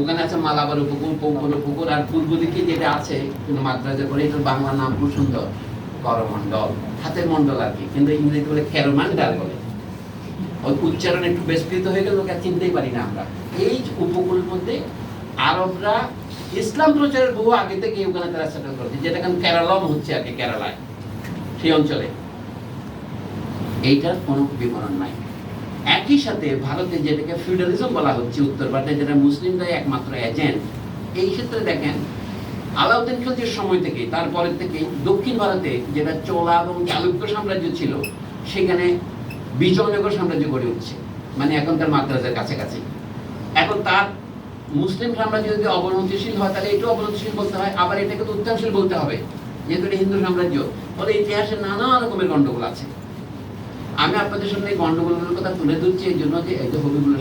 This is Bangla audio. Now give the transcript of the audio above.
ওখানে আছে মালাবার উপকূল উপকূল আর পূর্ব দিকে যেটা আছে মাদ্রাজে এটার বাংলা নাম খুব সুন্দর করমণ্ডল মণ্ডল আর কি, কিন্তু ইংরেজি বলে ক্যারোমান্ডাল বলে। ওই উচ্চারণ একটু বিস্তৃত হয়ে গেল চিনতেই পারি না আমরা। এই উপকূলের মধ্যে আরবরা ইসলাম প্রচারের বহু আগে থেকে ওখানে তারা সেটেল করছে, যেটা এখন কেরালম হচ্ছে আর কি, কেরালায়, সেই অঞ্চলে। এইটার কোনো বিবরণ নাই। একই সাথে ভারতে যেটাকে ফিউডালিজম বলা হচ্ছে, উত্তর ভারতে যেটা মুসলিমরাই একমাত্র এজেন্ট, এই ক্ষেত্রে দেখেন, আলাউদ্দিন খিলজির সময় থেকে, তারপরের থেকে দক্ষিণ ভারতে যেটা চোলা এবং চালুক্য সাম্রাজ্য ছিল, সেখানে বিজয়নগর সাম্রাজ্য গড়ে উঠছে মানে এখনকার মাদ্রাজের কাছাকাছি। এখন তার মুসলিম সাম্রাজ্য যদি অবনতিশীল হয়, তাহলে এটাও অবনতিশীল বলতে হয়, আবার এটাকে তো উত্থানশীল বলতে হবে, যেহেতু এটা হিন্দু সাম্রাজ্য, ফলে ইতিহাসে নানা রকমের গন্ডগোল আছে। আমি আপনাদের সামনে এই গন্ডগোলগুলোর কথা তুলে ধরছি এই জন্য যে এই যে হবিবুল্লাহ